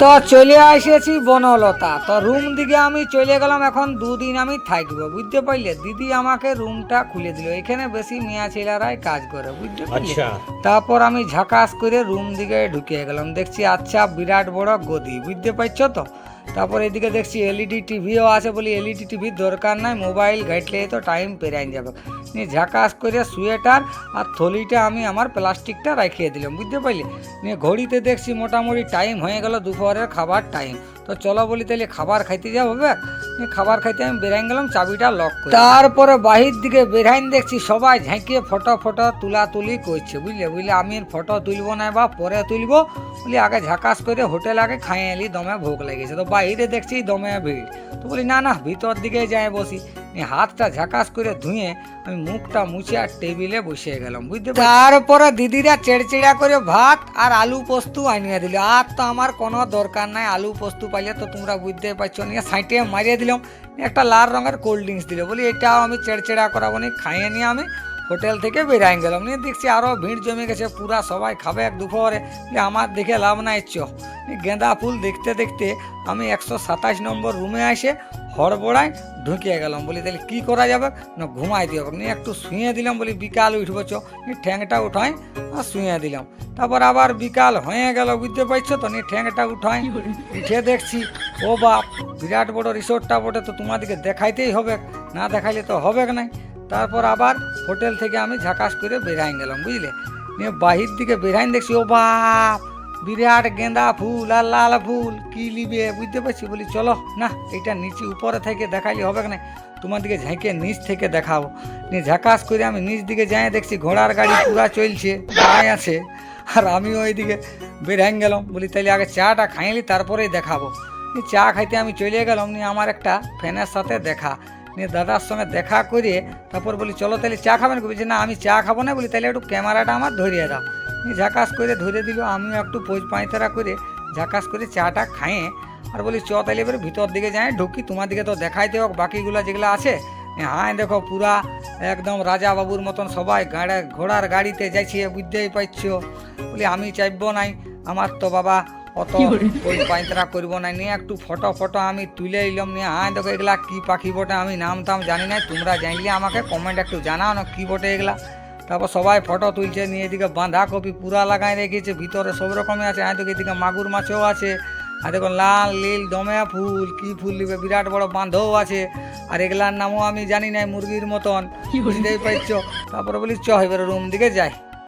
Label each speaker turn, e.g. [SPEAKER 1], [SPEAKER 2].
[SPEAKER 1] তো চলে এসেছি বনলতা। তো রুম দিকে আমি চলে গেলাম এখন দুদিন আমি থাকব বুঝতে পারলে? দিদি আমাকে রুমটা খুলে দিল। এখানে বেশি মেয়া ছেলেরাই কাজ করে বুঝতে পারলে?
[SPEAKER 2] আচ্ছা।
[SPEAKER 1] তারপর আমি ঝাকাস করে রুম দিকে ঢুকে গেলাম। দেখছি আচ্ছা বিরাট বড় গদি বুঝতে পারছ তো? তারপর এদিকে দেখছি এলইডি টিভিও আছে বলি এলইডি টিভির দরকার নাই মোবাইল ঘাটলে তো টাইম পেরাই যাবে। নিয়ে ঝাঁকাস করে সোয়েটার আর থলিটা আমি আমার প্লাস্টিকটা রাখিয়ে দিলাম, বুঝতে পারলি? নিয়ে ঘড়িতে দেখছি মোটামুটি টাইম হয়ে গেল দুপুরের খাবার টাইম তো চলো বলি তাহলে খাবার খাইতে যাও হবে খাবার খাইতে আমি বেরাই গেলাম, চাবিটা লক করে। তারপরে বাহির দিকে বেরাইন দেখছি সবাই ঝাঁকিয়ে ফটো ফটো তুলা তুলি করছে, বুঝলে? বুঝলে আমি ফটো তুলবো না বা পরে তুলবো। বলি আগে ঝাকাস করে হোটেল আগে খাইয়ে এলি, দমে ভোগ লেগেছে। তো বাইরে দেখছি দমে ভিড়। তো বলি, না না, ভিতর দিকে যাই বসি। হাতটা ঝাকাস করে ধুয়ে আমি মুখটা মুছে আর টেবিলে বসে গেলাম, বুঝতে তারপরে দিদিরা চেড়চেড়া করে ভাত আর আলু পোস্তু আনিয়ে দিল। আর তো আমার কোনো দরকার নাই, আলু পোস্তু পাইলে তো তোমরা বুঝতে পারছ। নিয়ে সাইটে মারিয়ে দিলাম, একটা লাল রঙের কোল্ড ড্রিঙ্কস দিল। বলি, এটাও আমি চেড়চেড়া করাবো নি, খাইয়ে নিয়ে আমি হোটেল থেকে বেরাই গেলাম। নিয়ে দেখছি আরও ভিড় জমে গেছে, পুরা সবাই খাবে এক দুপুরে। আমার দেখে লাভ নাই, চ। গেঁদা ফুল দেখতে দেখতে আমি একশো সাতাশ নম্বর রুমে এসে হড়বড়ায় ঢুকিয়ে গেলাম। বলি, তাহলে কী করা যাবে? না, ঘুমাই দিয়ে নিয়ে একটু শুয়ে দিলাম, বলি, বিকাল উঠবো, চ। ঠ্যাংটা উঠাই আর শুয়ে দিলাম। তারপর আবার বিকাল হয়ে গেল, বুঝতে পারছ তো? নিয়ে ঠ্যাংটা উঠাই, উঠে দেখছি, ও বাপ, বিরাট বড় রিসোর্টটা বটে, তো তোমাদেরকে দেখাইতেই হবে। না দেখাইলে তো হবে না তারপর আবার হোটেল থেকে আমি ঝাকাস করে বেরাই গেলাম, বুঝলে? নিয়ে বাহির দিকে বেরাইন দেখছি, ও বাপ বিরাট গেঁদা ফুল আর লাল ফুল। কি নিবে বুঝতে পারছি? বলি, চলো, না, এটা নিচে উপরে থেকে দেখাইলে হবে না তোমাদেরকে ঝাঁকে নিচ থেকে দেখাবো। নিয়ে ঝাকাস করে আমি নিচ দিকে যাই, দেখছি ঘোড়ার গাড়ি পুরা চলছে, দাঁড়ায় আছে। আর আমি ওইদিকে বেরাই গেলাম। বলি তাহলে আগে চাটা খাইলি, তারপরেই দেখাবো। নিয়ে চা খাইতে আমি চলে গেলাম। নিয়ে আমার একটা ফ্যানের সাথে দেখা। নিয়ে দাদার সঙ্গে দেখা করে তারপর বলি, চলো তাহলে চা খাবেন? বলছি না, আমি চা খাব না। বলি তাহলে একটু ক্যামেরাটা আমার ধরিয়ে দাও। ঝাকাস করে ধরে দিল আমিও একটু পোজ পাঁয়তারা করে ঝাকাস করে চাটা খাইয়ে আর বলি চ তাহলে এবারে ভিতর দিকে যাই ঢুকি তোমার দিকে তো দেখাইতে হোক বাকিগুলো যেগুলো আছে। হ্যাঁ দেখো পুরা একদম রাজা বাবুর মতন সবাই গাড়ে ঘোড়ার গাড়িতে যাইছি বুঝতেই পারছ বলি আমি চাইব নাই আমার তো বাবা অত ওই পাইতরা করব না নিয়ে একটু ফটো ফটো আমি তুলে এলাম নিয়ে হ্যাঁ দেখো এগুলা কি পাখি বটে আমি নাম টাম জানি না তোমরা জানলে আমাকে কমেন্ট একটু জানাও না কি বটে এগুলা? তারপর সবাই ফটো তুলছে নিয়ে এদিকে বাঁধাকপি পুরা লাগাই রেখেছে ভিতরে সব রকমই আছে হ্যাঁ দেখো এদিকে মাগুর মাছও আছে আর দেখো লাল নীল দময়া ফুল কি ফুল নিবে বিরাট বড় বাঁধও আছে আর এগুলার নামও আমি জানি না মুরগির মতন। কি বুঝতেই পারছ? তারপরে বলি চ এবার রুম দিকে যাই।